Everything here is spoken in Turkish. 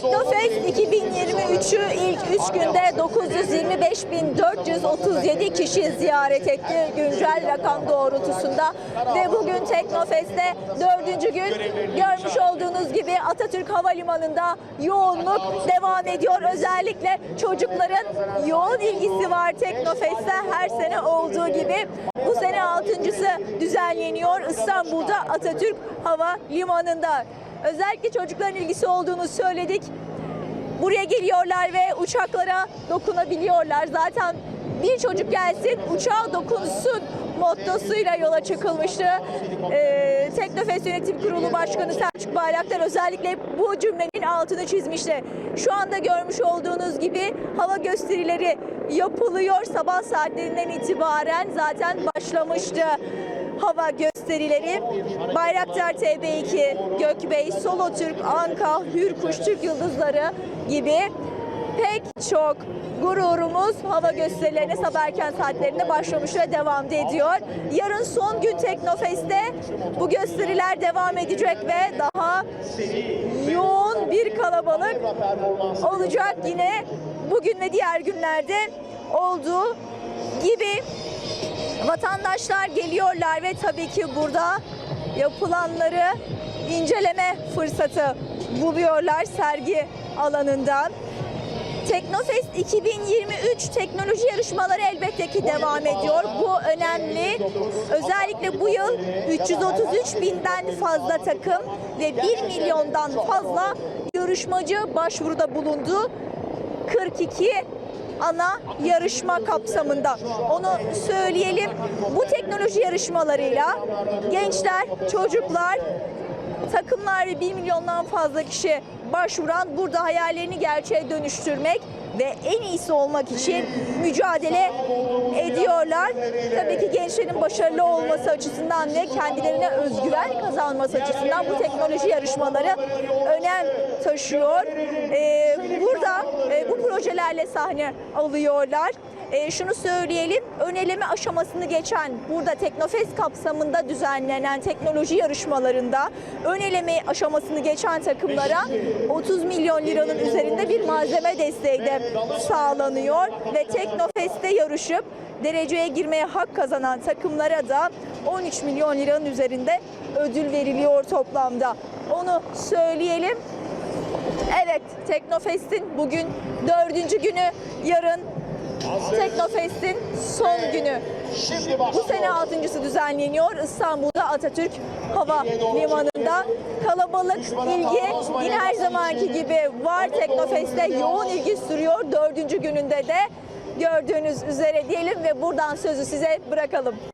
Teknofest 2023'ü ilk 3 günde 925.437 kişi ziyaret etti güncel rakam doğrultusunda ve bugün Teknofest'te dördüncü gün görmüş olduğunuz gibi Atatürk Havalimanı'nda yoğunluk devam ediyor. Özellikle çocukların yoğun ilgisi var Teknofest'te her sene olduğu gibi. Bu sene altıncısı düzenleniyor İstanbul'da Atatürk Hava Limanı'nda. Özellikle çocukların ilgisi olduğunu söyledik. Buraya geliyorlar ve uçaklara dokunabiliyorlar. Zaten bir çocuk gelsin uçağa dokunsun mottosuyla yola çıkılmıştı. Ee, Teknofest Yönetim Kurulu Başkanı Selçuk Bayraktar özellikle bu cümlenin altını çizmişti. Şu anda görmüş olduğunuz gibi hava gösterileri yapılıyor. Sabah saatlerinden itibaren zaten başlamıştı hava gösterileri. Bayraktar TB2, Gökbey, Solotürk, Anka, Hürkuş, Türk Yıldızları gibi pek çok gururumuz hava gösterilerine sabah erken saatlerinde başlamış ve devam ediyor. Yarın son gün Teknofest'te bu gösteriler devam edecek ve daha yoğun bir kalabalık olacak yine bugün ve diğer günlerde olduğu gibi vatandaşlar geliyorlar ve tabii ki burada yapılanları inceleme fırsatı buluyorlar sergi alanından. Teknofest 2023 teknoloji yarışmaları elbette ki devam ediyor. Bu önemli. Özellikle bu yıl 333 binden fazla takım ve 1 milyondan fazla yarışmacı başvuruda bulundu. 42 ana yarışma kapsamında. Onu söyleyelim. Bu teknoloji yarışmalarıyla gençler, çocuklar, takımlar ve 1 milyondan fazla kişi başvuran burada hayallerini gerçeğe dönüştürmek ve en iyisi olmak için mücadele ediyorlar. Tabii ki gençlerin başarılı olması açısından ve kendilerine özgüven kazanması açısından bu teknoloji yarışmaları önem taşıyor. Ee, burada e, bu projelerle sahne alıyorlar. E, şunu söyleyelim, ön eleme aşamasını geçen burada Teknofest kapsamında düzenlenen teknoloji yarışmalarında ön eleme aşamasını geçen takımlara 30 milyon liranın üzerinde bir malzeme desteği de sağlanıyor ve Teknofest'te yarışıp dereceye girmeye hak kazanan takımlara da 13 milyon liranın üzerinde ödül veriliyor toplamda. Onu söyleyelim. Evet, Teknofest'in bugün dördüncü günü, yarın Teknofest'in son günü. Bu sene altıncısı düzenleniyor İstanbul'da Atatürk Hava Limanı'nda. Kalabalık ilgi yine her zamanki gibi var Teknofest'te yoğun ilgi sürüyor. Dördüncü gününde de gördüğünüz üzere diyelim ve buradan sözü size bırakalım.